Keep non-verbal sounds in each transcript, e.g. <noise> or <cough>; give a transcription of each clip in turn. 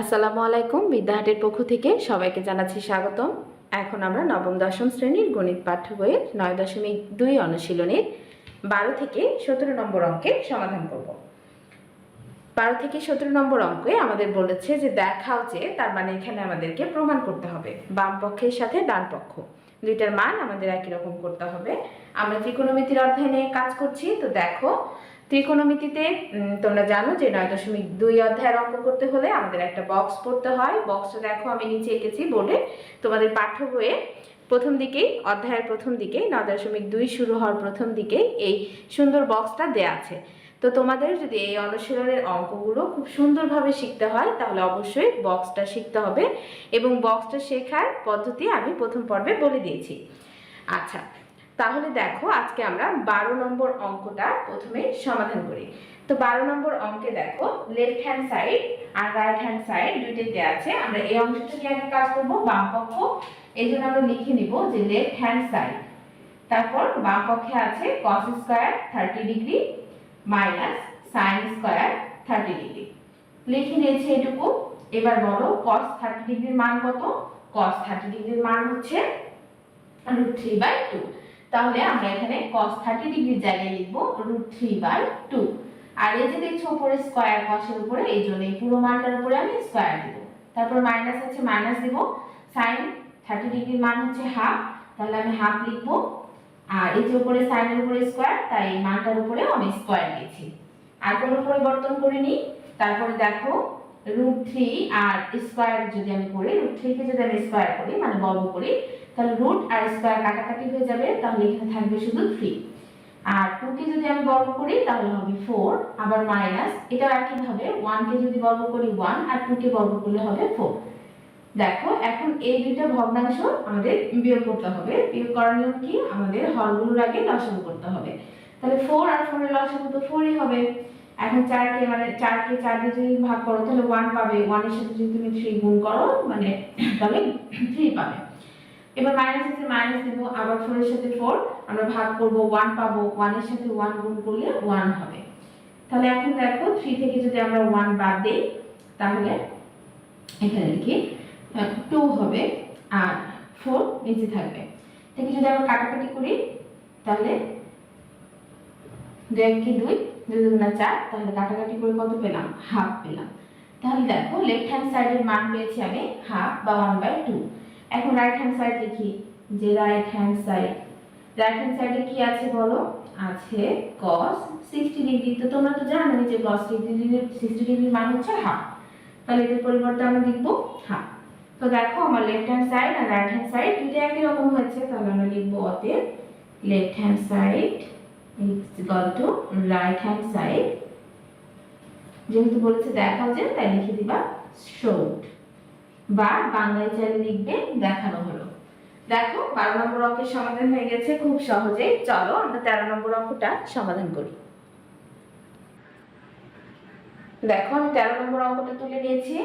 আসসালামু আলাইকুম বিদ্যাহাটের পক্ষ থেকে সবাইকে জানাচ্ছি স্বাগতম। এখন আমরা নবম, দশম শ্রেণির গণিত পাঠ্য বইয়ের নয় দশমিক দুই অনুশীলনের বারো থেকে সতেরো নম্বর অঙ্কের সমাধান করব। বারো থেকে সতেরো নম্বর অঙ্কে আমাদের বলেছে যে দেখাও যে তার মানে এখানে আমাদেরকে প্রমাণ করতে হবে। বাম পক্ষের সাথে ডান পক্ষ। দুইটার মান আমাদের একই রকম করতে হবে। আমরা ত্রিকোণমিতির অধ্যায় নিয়ে কাজ করছি, তো দেখো ত্রিকোণমিতিতে তোমরা জানো যে নয় দশমিক দুই অধ্যায়ের অঙ্ক করতে হলে আমাদের একটা বক্স পড়তে হয়। বক্সটা দেখো, আমি নিচে এঁকেছি বোর্ডে। তোমাদের পাঠ্য বইয়ে প্রথম দিকেই, অধ্যায়ের প্রথম দিকেই, নয় দশমিক দুই শুরু হওয়ার প্রথম দিকেই এই সুন্দর বক্সটা দেয়া আছে। তো তোমাদের যদি এই অনুশীলনের অঙ্কগুলো খুব সুন্দরভাবে শিখতে হয়, তাহলে অবশ্যই বক্সটা শিখতে হবে। এবং বক্সটা শেখার পদ্ধতি আমি প্রথম পর্বে বলে দিয়েছি। আচ্ছা তাহলে দেখো আজকে আমরা বারো নম্বর অঙ্কটা প্রথমে সমাধান করি। তো বারো নম্বর অঙ্কে দেখো লেফট হ্যান্ড সাইড আর রাইট হ্যান্ড সাইড দুইটাতে আছে। আমরা এই অংশটা নিয়ে আগে কাজ করব, বাম পক্ষ। এই জন্য আমরা লিখে নিব যে লেফট হ্যান্ড সাইড তারপর বাম পক্ষে আছে cos square thirty degree minus sine square thirty degree লিখে নিয়েছি এটুকু। এবার বলো কস থার্টি ডিগ্রির মান কত? কস থার্টি ডিগ্রির মান হচ্ছে রুট থ্রি বাই টু তাহলে আমরা এখানে cos 30 ডিগ্রির জায়গায় লিখব রুট থ্রি টু আর এই যে দেখছ উপরে স্কোয়ার কসের উপরে, এই জন্য এই পুরো মানটার উপরে আমি স্কোয়ার দিব। তারপর মাইনাস আছে মাইনাস দিব। সাইন থার্টি ডিগ্রির মান হচ্ছে হাফ তাহলে আমি হাফ লিখব। আর এই যে উপরে সাইনের উপরে স্কোয়ার তাই এই মানটার উপরে আমি স্কোয়ার দিয়েছি আর কোনো পরিবর্তন করিনি তারপরে দেখো রুট থ্রি আর স্কোয়ার যদি আমি করি রুট থ্রিকে যদি আমি স্কোয়ার করি মানে বর্গ করি তাহলে রুট আর স্কোয়ার কাটাকাটি হয়ে যাবে, তাহলে এখানে থাকবে শুধু থ্রি আর টু কে যদি আমি বর্গ করি, তাহলে হবে ফোর আবার মাইনাস এটা একইভাবে ওয়ান কে যদি বর্গ করি ওয়ান আর টু কে বর্গ করলে হবে ফোর দেখো, এখন এই দুইটা ভগ্নাংশ আমাদের বিয়োগ করতে হবে। বিয়োগ করার কি? আমাদের হরগুলোর আগে লসাগু করতে হবে। তাহলে ফোর আর ফোরের লসাগু তো ফোরই হবে। এখন চারকে মানে চারকে চার দিয়ে যদি ভাগ করো, তাহলে ওয়ান পাবে। ওয়ানের সাথে যদি তুমি থ্রি গুণ করো মানে <clears throat> তাহলে থ্রি পাবে। এবার মাইনাস আছে মাইনাস দেবো, আবার ফোরের সাথে ফোর আমরা ভাগ করব ওয়ান পাবো ওয়ানের সাথে ওয়ান গুণ করলে ওয়ান হবে। তাহলে এখন দেখো থ্রি থেকে যদি আমরা ওয়ান বাদ দিই, তাহলে এখানে লিখি টু হবে, আর ফোর নিচে থাকবে। থেকে যদি আমরা কাটাকাটি করি, তাহলে দুই কি দুই? দুই দুগুণা চার, তাহলে কাটাকাটি করে কত পেলাম? হাফ পেলাম। তাহলে দেখো লেফট হ্যান্ড সাইডের মান পেয়েছি আমি হাফ বা ওয়ান বাই টু এখন রাইট হ্যান্ড সাইড লিখি যে right hand side right hand সাইডে কি আছে বলো? আছে cos 60 ডিগ্রি তো তোমরা তো জানো যে cos 60 ডিগ্রি 60 ডিগ্রির মান হচ্ছে হাফ তাহলে এর পরিবর্তে আমি লিখব হাফ তো দেখো আমার লেফট হ্যান্ড সাইড আর রাইট হ্যান্ড সাইড দুটো একই রকম হয়েছে। তাহলে আমরা লিখব অতএব left hand side equal to right hand side যেহেতু বলেছে দেখাও যে, তাই লিখে দিবা শোড বা বাংলায় চাইলে লিখবে দেখানো হলো। দেখো, বারো নম্বর অঙ্কের সমাধান হয়ে গেছে খুব সহজেই। চলো, আমরা তেরো নম্বর অঙ্কটা সমাধান করি। দেখো, আমি তেরো নম্বর অঙ্কটা তুলে নিয়েছি।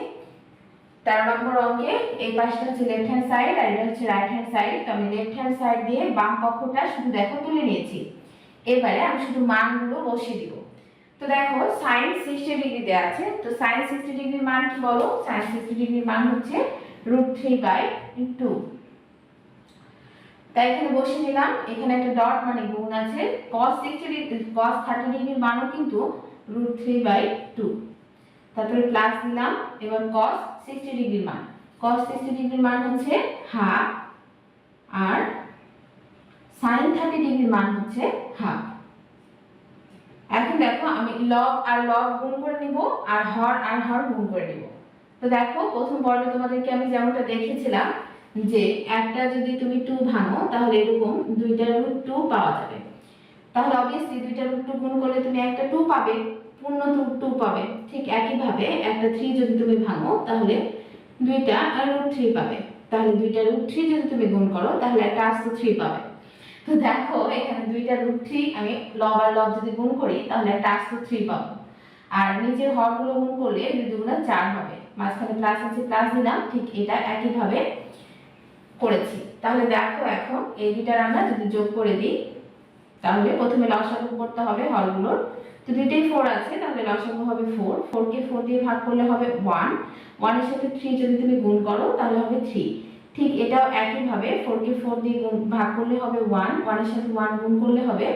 তেরো নম্বর অঙ্কে এই পাশটা হচ্ছে লেফট হ্যান্ড সাইড আর এটা হচ্ছে রাইট হ্যান্ড সাইড তো আমি লেফট হ্যান্ড সাইড দিয়ে বাম পক্ষটা শুধু দেখো তুলে নিয়েছি। এবারে আমি শুধু মানগুলো বসিয়ে দিব। তো দেখো সাইন সিক্সটি ডিগ্রি দেওয়া আছে, তো সাইন সিক্সটি ডিগ্রির মান কি বলো? সাইন সিক্সটি ডিগ্রির মান হচ্ছে রুট থ্রি বাই টু তাই এখানে বসিয়ে দিলাম এখানে একটা ডট মানে গুণ আছে, cos 60 ডিগ্রি cos 30 ডিগ্রির মানও কিন্তু রুট থ্রি বাই টু তারপরে প্লাস দিলাম, এবার cos 60 ডিগ্রির মান। cos 60 ডিগ্রির মান হচ্ছে হাফ আর sin 30 ডিগ্রির মান হচ্ছে হাফ দেখো আমি লব আর লব গুণ করে নিব, আর হর আর হর গুণ করে নিব। তো দেখো, প্রথম পর্বে তোমাদেরকে আমি যেমনটা দেখিয়েছিলাম যে একটা যদি তুমি টু ভাঙো, তাহলে এরকম দুইটা রুট টু পাওয়া যাবে। তাহলে অবভিয়াসলি দুইটা রুট টু গুণ করলে তুমি একটা টু পাবে, পূর্ণ রুট টু পাবে। ঠিক একইভাবে একটা থ্রি যদি তুমি ভাঙো, তাহলে দুইটা রুট থ্রি পাবে। তাহলে দুইটা রুট থ্রি যদি তুমি গুণ করো, তাহলে একটা আস্ত থ্রি পাবে। তো দেখো, এখানে দুইটা রুট থ্রি আমি লব আর লব যদি গুণ করি, তাহলে একটা আস্ত থ্রি পাবো। আর নিচের হরগুলো গুণ করলে দুই দুগুণা চার হবে। মাঝখানে প্লাস আছে প্লাস দিলাম, ঠিক এটা একইভাবে করেছি। তাহলে দেখো এখন এই দুইটার আমরা যদি যোগ করে দিই, তাহলে প্রথমে লসাগু করতে হবে হরগুলোর। তো দুইটাই ফোর আছে, তাহলে লসাগু হবে ফোর ফোরকে ফোর দিয়ে ভাগ করলে হবে ওয়ান ওয়ানের সাথে থ্রি যদি তুমি গুণ করো, তাহলে হবে থ্রি ঠিক এটাও একইভাবে ফোরকে ফোর দিয়ে গুণ ভাগ করলে হবে ওয়ান ওয়ানের সাথে ওয়ান গুণ করলে হবে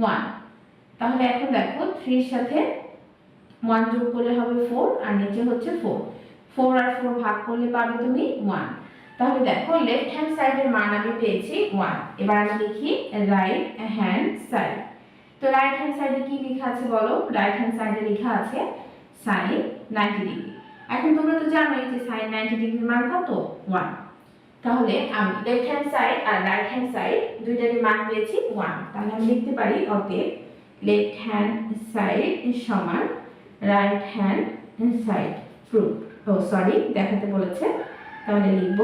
ওয়ান তাহলে এখন দেখো থ্রির সাথে ওয়ান যোগ করলে হবে ফোর আর নিচে হচ্ছে ফোর ফোর আর ফোর ভাগ করলে পাবে তুমি ওয়ান তাহলে দেখো লেফট হ্যান্ড সাইডের মান আমি পেয়েছি ওয়ান এবার আমি লিখি রাইট হ্যান্ড সাইড তো রাইট হ্যান্ড সাইডে কি লেখা আছে বলো? রাইট হ্যান্ড সাইডে লেখা আছে সাইন নাইনটি ডিগ্রি এখন তোমরা তো জানোই যে সাইন নাইনটি ডিগ্রির মান কত? ওয়ান তাহলে আমি লেফট হ্যান্ড সাইড আর রাইট হ্যান্ড সাইড দুইটারই মান পেয়েছি ওয়ান তাহলে আমি লিখতে পারি অতএব লেফট হ্যান্ড সাইড সমান রাইট হ্যান্ড সাইড প্রুফ ও সরি দেখাতে বলেছে, তাহলে লিখব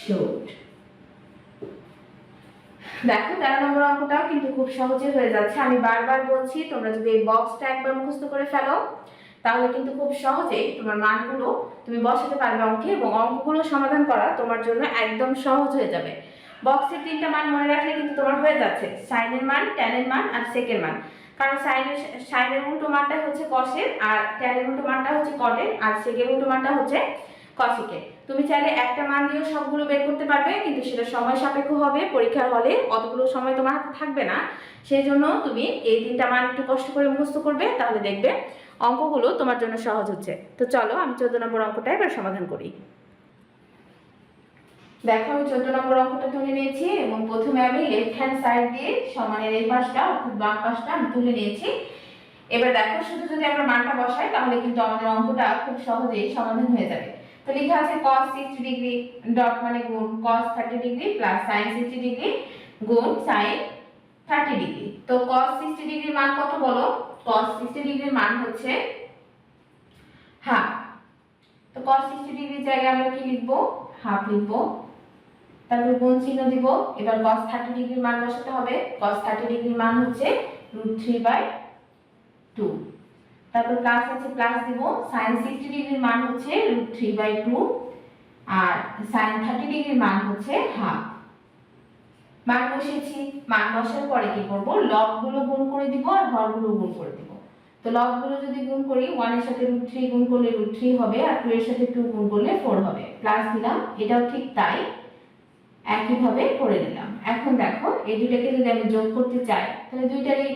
শোড দেখো, তেরো নম্বর অঙ্কটাও কিন্তু খুব সহজে হয়ে যাচ্ছে। আমি বারবার বলছি, তোমরা যদি এই বক্সটা একবার মুখস্থ করে ফেলো তাহলে কিন্তু খুব সহজেই তোমার মানগুলো তুমি বসাতে পারবে অঙ্কে এবং অঙ্কগুলো সমাধান করা তোমার জন্য একদম সহজ হয়ে যাবে। বক্সের তিনটা মান মনে রাখলে কিন্তু তোমার হয়ে যাচ্ছে। সাইনের মান ট্যানের মান আর সেকের মান। কারণ সাইনের সাইনের উল্টো মানটা হচ্ছে কসের আর ট্যানের উল্টো মানটা হচ্ছে কটের আর সেকের উল্টো মানটা হচ্ছে কসিকে তুমি চাইলে একটা মান দিয়েও সবগুলো বের করতে পারবে, কিন্তু সেটা সময় সাপেক্ষ হবে, পরীক্ষার হলে অতগুলো সময় তোমার হাতে থাকবে না। সেই জন্য তুমি এই তিনটা মান একটু কষ্ট করে মুখস্থ করবে, তাহলে দেখবে অঙ্কগুলো তোমার জন্য সহজ হচ্ছে। তো চলো আমি চোদ্দ নম্বর অঙ্কটা এবার সমাধান করি। দেখো, আমি চোদ্দ নম্বর অঙ্কটা তুলে নিয়েছি এবং প্রথমে আমি লেফট হ্যান্ড সাইড দিয়ে সমানের এই পাশটা, অর্থাৎ বাম পাশটা আমি তুলে নিয়েছি। এবার দেখো, শুধু যদি আমরা মানটা বসাই, তাহলে কিন্তু আমাদের অঙ্কটা খুব সহজেই সমাধান হয়ে যাবে। তো লেখা আছে cos 60 ডিগ্রি ডট মানে গুণ cos 30 degree plus sin 60 degree গুণ sin 30 ডিগ্রি তো cos 60 ডিগ্রির মান কত বলো? Cos 60 ডিগ্রির মান হচ্ছে হাফ তো cos 60 ডিগ্রির জায়গায় আমরা কি লিখব? হাফ লিখব। তারপর গুণ চিহ্ন দিব। এবার cos 30 ডিগ্রির মান বসাতে হবে। cos 30 ডিগ্রির মান হচ্ছে √3 বাই 2 তারপর প্লাস আছে প্লাস দিব। sin 60 ডিগ্রির মান হচ্ছে √3 বাই 2 আর sin 30 ডিগ্রির মান হচ্ছে হাফ মান বসিয়েছি, মান বসার পরে কি করব? লবগুলো গুণ করে দিব আর হরগুলো গুণ করে দিব। তো লবগুলো যদি গুণ করি 1 এর সাথে √3 গুণ করলে √3 হবে আর 2 এর সাথে 2 গুণ করলে 4 হবে। প্লাস দিলাম, এটাও ঠিক তাই। একইভাবে করে নিলাম। এখন দেখো, এই দুটাকে যদি আমি যোগ করতে চাই, তাহলে দুইটারই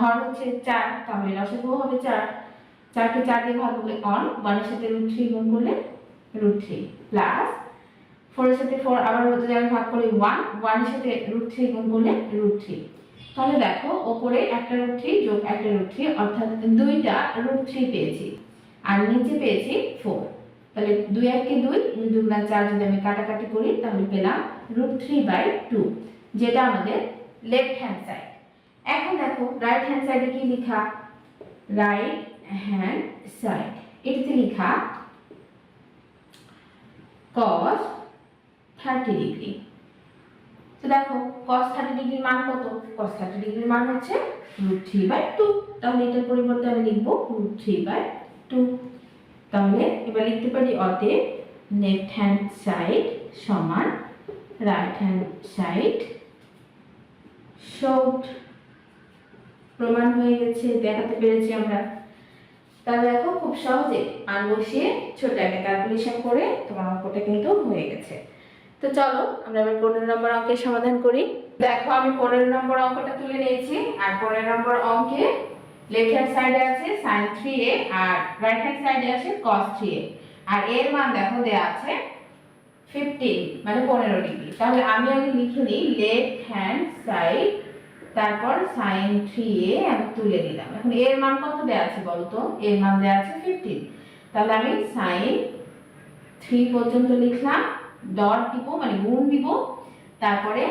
হর হচ্ছে চার, তাহলে লসাগু হবে চার। চারকে চার দিয়ে ভাগ করলে অন ওয়ানের সাথে রুট থ্রি গুণ করলে রুট থ্রি প্লাস ফোরের সাথে ফোর আবার যদি আমি ভাগ করি ওয়ান ওয়ানের সাথে রুট থ্রি গুণ করলে রুট থ্রি তাহলে দেখো, ওপরে একটা রুট থ্রি যোগ একটা রুট থ্রি অর্থাৎ দুইটা রুট থ্রি পেয়েছি। আর নিচে পেয়েছি ফোর তাহলে দুই একে দুই দুই দুগুণা চার যদি আমি কাটাকাটি করি, তাহলে পেলাম রুট থ্রি বাই টু যেটা আমাদের লেফট হ্যান্ড সাইড এখন দেখো রাইট হ্যান্ড সাইডে কি লেখা? রাইট হ্যান্ড সাইড এটাতে লেখা, cos 30 ডিগ্রি তো দেখো, cos 30 ডিগ্রির মান কত? cos 30 ডিগ্রির মান হচ্ছে √3 বাই 2 তাহলে এটার পরিবর্তে আমি লিখব √3 বাই 2 তাহলে এবার লিখতে পারি অতএব লেফট হ্যান্ড সাইড সমান রাইট হ্যান্ড সাইড শর্ট প্রমাণ হয়ে গেছে, দেখাতে পেরেছি আমরা। তাহলে দেখো, খুব সহজে মান বসিয়ে ছোট একটা ক্যালকুলেশন করে তোমার অঙ্কটা কিন্তু হয়ে গেছে। তো চলো, আমরা এবার পনেরো নম্বর অঙ্কের সমাধান করি। দেখো, আমি পনেরো নম্বর অঙ্কটা তুলে নিয়েছি, আর পনেরো নম্বর অঙ্কে লেফট হ্যান্ড সাইডে আছে সাইন থ্রি এ আর রাইট হ্যান্ড সাইডে আছে কস থ্রি এ আর এর মান দেখো, দেয়া আছে ফিফটিন মানে পনেরো ডিগ্রি তাহলে আমি আগে লিখে নিই লেফট হ্যান্ড সাইড তারপর সাইন থ্রি এ আমি তুলে নিলাম। এখন এর মান কত দেওয়া আছে বলো তো? এর মান দেওয়া আছে ফিফটিন তাহলে আমি সাইন থ্রি পর্যন্ত লিখলাম। ডট দিব মানে গুণ দিব, তারপরে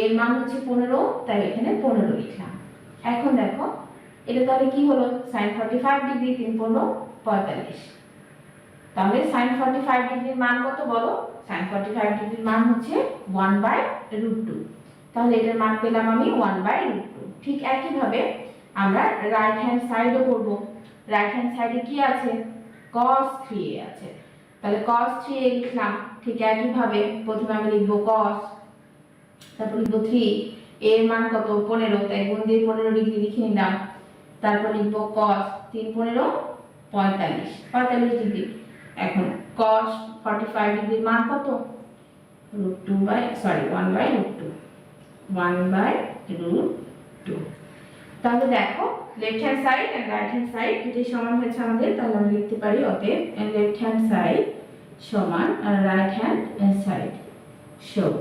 এর মান হচ্ছে পনেরো, তাই এখানে পনেরো লিখলাম। এখন দেখো, এটা তাহলে কি হলো? সাইন ফর্টি ফাইভ ডিগ্রি তিন পনেরো, পঁয়তাল্লিশ। তাহলে সাইন ফর্টি ফাইভ ডিগ্রির মান কত বলো? সাইন ফর্টি ফাইভ ডিগ্রির মান হচ্ছে ওয়ান বাই রুট টু তাহলে এটার মান পেলাম আমি ওয়ান বাই রুট টু ঠিক একইভাবে আমরা রাইট হ্যান্ড সাইডও করব। রাইট হ্যান্ড সাইডে কি আছে? কস থ্রি এ আছে। তাহলে কস থ্রি এ লিখলাম। ঠিক একইভাবে প্রথমে আমি লিখব কস তারপর লিখব থ্রি এর মান কত? পনেরো, তাই গুণ দিয়ে পনেরো ডিগ্রি লিখে নিলাম। তারপর লিখব কস তিন পনেরো, পঁয়তাল্লিশ। পঁয়তাল্লিশ ডিগ্রি এখন কস ফর্টি ফাইভ ডিগ্রির মান কত? Root two by sorry one by root two one by root two তাহলে দেখো left hand side and right hand side দুটি সমান হয়েছে আমাদের, তাহলে আমরা লিখতে পারি অতএব লেফট হ্যান্ড সাইড সমান, আর রাইট হ্যান্ড সাইড শোড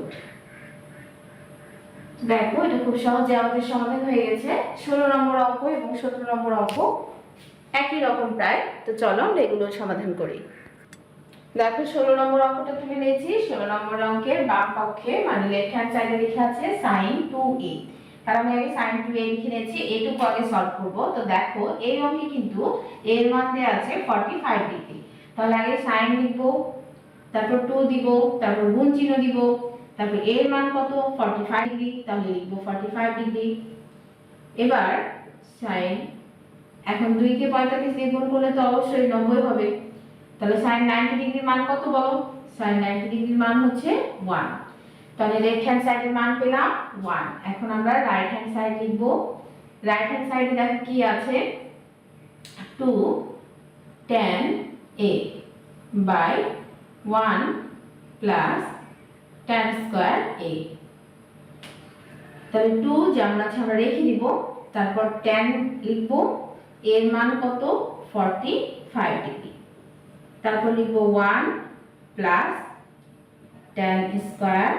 দেখো, এটা খুব সহজে আমাদের সমাধান হয়ে গেছে। ষোলো নম্বর অঙ্ক এবং সতেরো নম্বর অঙ্ক একই রকম প্রায়। তো চলো আমরা এগুলো সমাধান করি। দেখো, ষোলো নম্বর অঙ্কটা তুলে নিয়েছি। ষোলো নম্বর অঙ্কের বাম পক্ষে মানে লেফট হ্যান্ড সাইডে লেখা আছে সাইন টু এ কারণ আমি আগে সাইন টু এ লিখে নিয়েছি, এটুকু আগে সলভ করব। তো দেখো, এই অঙ্কে কিন্তু এর মান দেওয়া আছে ফর্টি ফাইভ ডিগ্রি তাহলে আগে সাইন লিখব, তারপর টু দিব, তারপর গুণ চিহ্ন দিব, তারপর এর মান কত? ফর্টি ফাইভ ডিগ্রি তাহলে লিখব ফর্টি ফাইভ ডিগ্রি এবার সাইন এখন দুইকে পঁয়তাল্লিশ দিয়ে গুণ করলে তো অবশ্যই নব্বই হবে। তাহলে সাইন নাইনটি ডিগ্রির মান কত বলো? সাইন নাইনটি ডিগ্রির মান হচ্ছে ওয়ান তাহলে লেফট হ্যান্ড সাইডের মান পেলাম ওয়ান এখন আমরা রাইট হ্যান্ড সাইড লিখব। রাইট হ্যান্ড সাইডে দেখো কি আছে? Two tan A by one plus tan square A তাহলে টু যেমন আছে আমরা রেখে দিব, তারপর টেন লিখব, এর মান কত? ফর্টি ফাইভ ডিগ্রি তারপর লিখব ওয়ান প্লাস টেন স্কোয়ার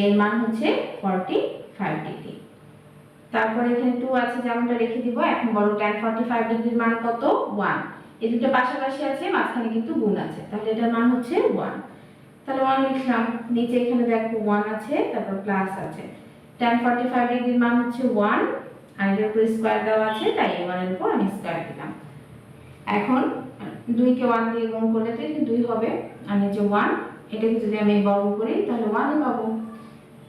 এর মান হচ্ছে ফর্টি ফাইভ ডিগ্রি তারপর এখানে টু আছে যেমনটা রেখে দিব, এখন বলো ফর্টি ফাইভ ডিগ্রির মান কত? ওয়ান এই দুটো পাশাপাশি আছে, মাঝখানে কিন্তু গুণ আছে। তাহলে এটার মান হচ্ছে ওয়ান তাহলে ওয়ান লিখলাম। নিচে এখানে দেখো ওয়ান আছে, তারপর প্লাস আছে। টেন ফর্টি ফাইভ ডিগ্রির মান হচ্ছে ওয়ান আর এটার উপর স্কোয়ার দেওয়া আছে, তাই ওয়ানের উপর আমি স্কোয়ার দিলাম। এখন দুইকে ওয়ান দিয়ে গুণ করলে তো দুই হবে, আর নিচে ওয়ান এটাকে যদি আমি বর্গ করি, তাহলে ওয়ানই পাবো।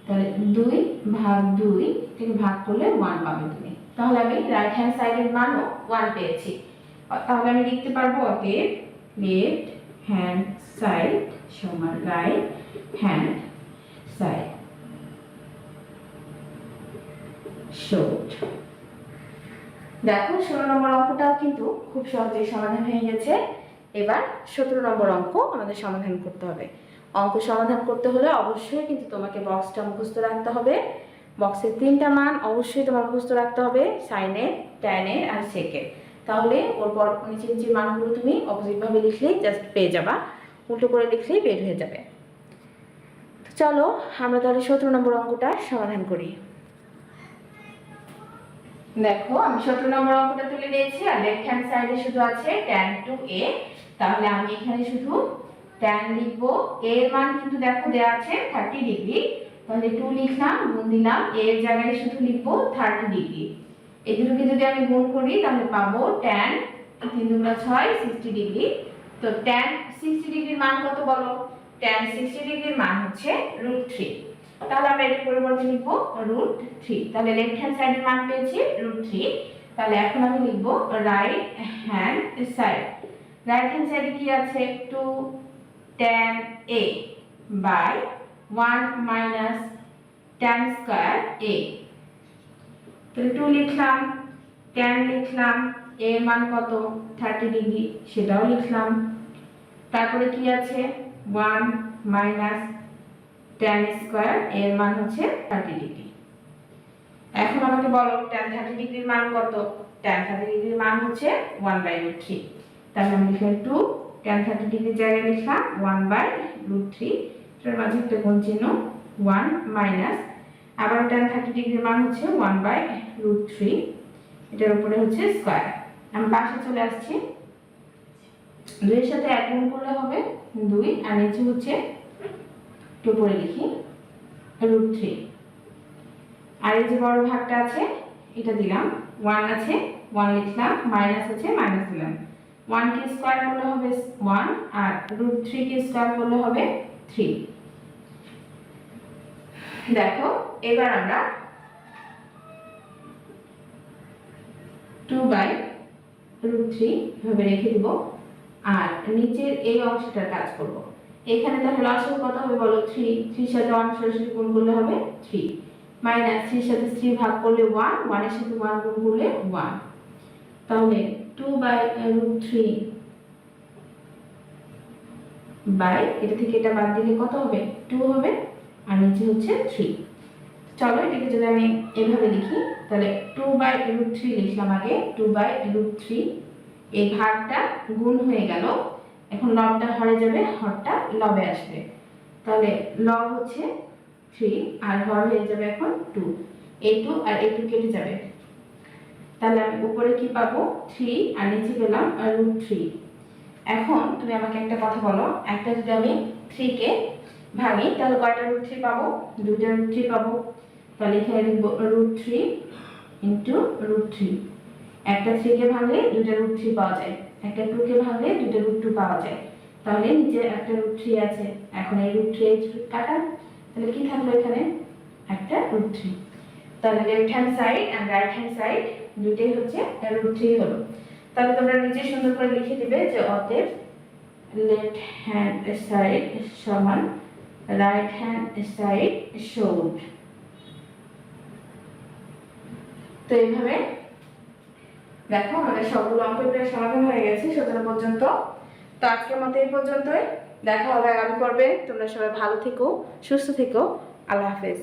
তাহলে দুই ভাগ দুই থেকে ভাগ করলে ওয়ান পাবে তুমি। তাহলে আমি রাইট হ্যান্ড সাইডের মানও ওয়ান পেয়েছি। তাহলে আমি লিখতে পারব অতএব লেফট হ্যান্ড সাইড সমান রাইট হ্যান্ড সাইড। শোট দেখো, ষোলো নম্বর অঙ্কটাও কিন্তু খুব সহজেই সমাধান হয়ে গেছে। এবার সতেরো নম্বর অঙ্ক আমাদের সমাধান করতে হবে। অঙ্ক সমাধান করতে হলে অবশ্যই কিন্তু তোমাকে বক্সটা মুখস্থ রাখতে হবে। বক্সের তিনটা মান অবশ্যই তোমার মুখস্থ রাখতে হবে সাইনের ট্যানের আর সেকের তাহলে ওর পর নিচে নিচে মানগুলো তুমি অপোজিটভাবে লিখলেই জাস্ট পেয়ে যাবা। উল্টো করে লিখলেই বের হয়ে যাবে। তো চলো, আমরা তাহলে সতেরো নম্বর অঙ্কটা সমাধান করি। দেখো, আমি সতেরো নম্বর অঙ্কটা তুলে নিয়েছি, আর লেফট হ্যান্ড সাইডে শুধু আছে ট্যান টু এ তাহলে আমি এখানে শুধু ট্যান লিখব। এর মান কিন্তু দেখো দেওয়া আছে থার্টি ডিগ্রি তাহলে টু লিখলাম, গুণ দিলাম এ এর জায়গায় শুধু লিখব থার্টি ডিগ্রি এই দুটোকে যদি আমি গুণ করি, তাহলে পাবো ট্যান তিন দুগুণা ছয় সিক্সটি ডিগ্রি তো ট্যান সিক্সটি ডিগ্রির মান কত বলো? ট্যান সিক্সটি ডিগ্রির মান হচ্ছে রুট থ্রি তাহলে আমরা এর পরিবর্তে লিখব রুট থ্রি তাহলে লেফট হ্যান্ড সাইডের মান পেয়েছি রুট থ্রি তাহলে এখন আমি লিখব right hand side right hand সাইডে কি আছে? Two tan A by one minus tan square A two লিখলাম ট্যান লিখলাম এ মান কত? থার্টি ডিগ্রি সেটাও লিখলাম। তারপরে কি আছে? ওয়ান মাইনাস ট্যান স্কোয়ার এর মান হচ্ছে থার্টি ডিগ্রি এখন আমাকে বলো ট্যান থার্টি ডিগ্রির মান কত? ট্যান থার্টি ডিগ্রির মান হচ্ছে ওয়ান বাই রুট থ্রি তাহলে আমি লিখলাম টু ট্যান থার্টি ডিগ্রির জায়গায় লিখলাম ওয়ান বাই রুট থ্রি এটার মাঝে একটা গুণ চিহ্ন ওয়ান মাইনাস আবার ট্যান থার্টি ডিগ্রির মান হচ্ছে ওয়ান বাই রুট থ্রি এটার উপরে হচ্ছে স্কোয়ার আমি পাশে চলে আসছি। দুইয়ের সাথে এক গুণ করলে হবে দুই, আর নিচে হচ্ছে একটু উপরে লিখি রুট থ্রি আর এই যে বড় ভাগটা আছে, এটা দিলাম। ওয়ান আছে ওয়ান লিখলাম মাইনাস আছে মাইনাস দিলাম। ওয়ান কে স্কোয়ার করলে হবে ওয়ান আর রুট থ্রি কে স্কোয়ার করলে হবে থ্রি দেখো এবার আমরা টু বাই রুট থ্রি ভাবে রেখে দিব। আর নিচের এই অংশটার কাজ করব। এখানে তাহলে লসের কত হবে বলো? থ্রি থ্রির সাথে ওয়ান সরাসরি গুণ করলে হবে থ্রি মাইনাস থ্রির সাথে থ্রি ভাগ করলে ওয়ান ওয়ানের সাথে ওয়ান গুণ করলে ওয়ান তাহলে two by root three by এটা থেকে এটা বাদ দিলে কত হবে? টু হবে। আর নিচে হচ্ছে থ্রি চলো, এটাকে যদি আমি এভাবে লিখি, তাহলে টু বাই রুট থ্রি লিখলাম আগে টু বাই রুট থ্রি এই ভাগটা গুণ হয়ে গেল। এখন লবটা হরে যাবে, হরটা লবে আসবে। তাহলে লব হচ্ছে থ্রি আর হর হয়ে যাবে এখন টু এই টু আর এই টু কেটে যাবে। তাহলে আমি উপরে কি পাবো? থ্রি আর নিচে পেলাম রুট থ্রি এখন তুমি আমাকে একটা কথা বলো, একটা যদি আমি থ্রিকে ভাঙি, তাহলে কয়টা রুট থ্রি পাবো? দুইটা রুট থ্রি পাবো। তাহলে এখানে লিখব root three into root three একটা থ্রিকে ভাঙলে দুইটা রুট থ্রি পাওয়া যায়। একটা টুকে ভাঙলে দুইটা রুট টু পাওয়া যায়। তাহলে নিচে একটা রুট থ্রি আছে। এখন এই রুট থ্রি কাটা। তাহলে কি থাকল এখানে? একটা রুট থ্রি তাহলে left hand side and right hand side দুইটাই হচ্ছে রুট থ্রি হলো। তাহলে তোমরা নিচে সুন্দর করে লিখে দিবে যে অতএব লেফট হ্যান্ড সাইড সমান রাইট হ্যান্ড সাইড শোড তো এইভাবে দেখো, আমাদের সবগুলো অঙ্ক প্রায় সমাধান হয়ে গেছে সতেরো পর্যন্ত। তো আজকের মতো এই পর্যন্তই। দেখা হবে আগামী পর্বে। তোমরা সবাই ভালো থেকো, সুস্থ থেকো। আল্লাহ হাফেজ।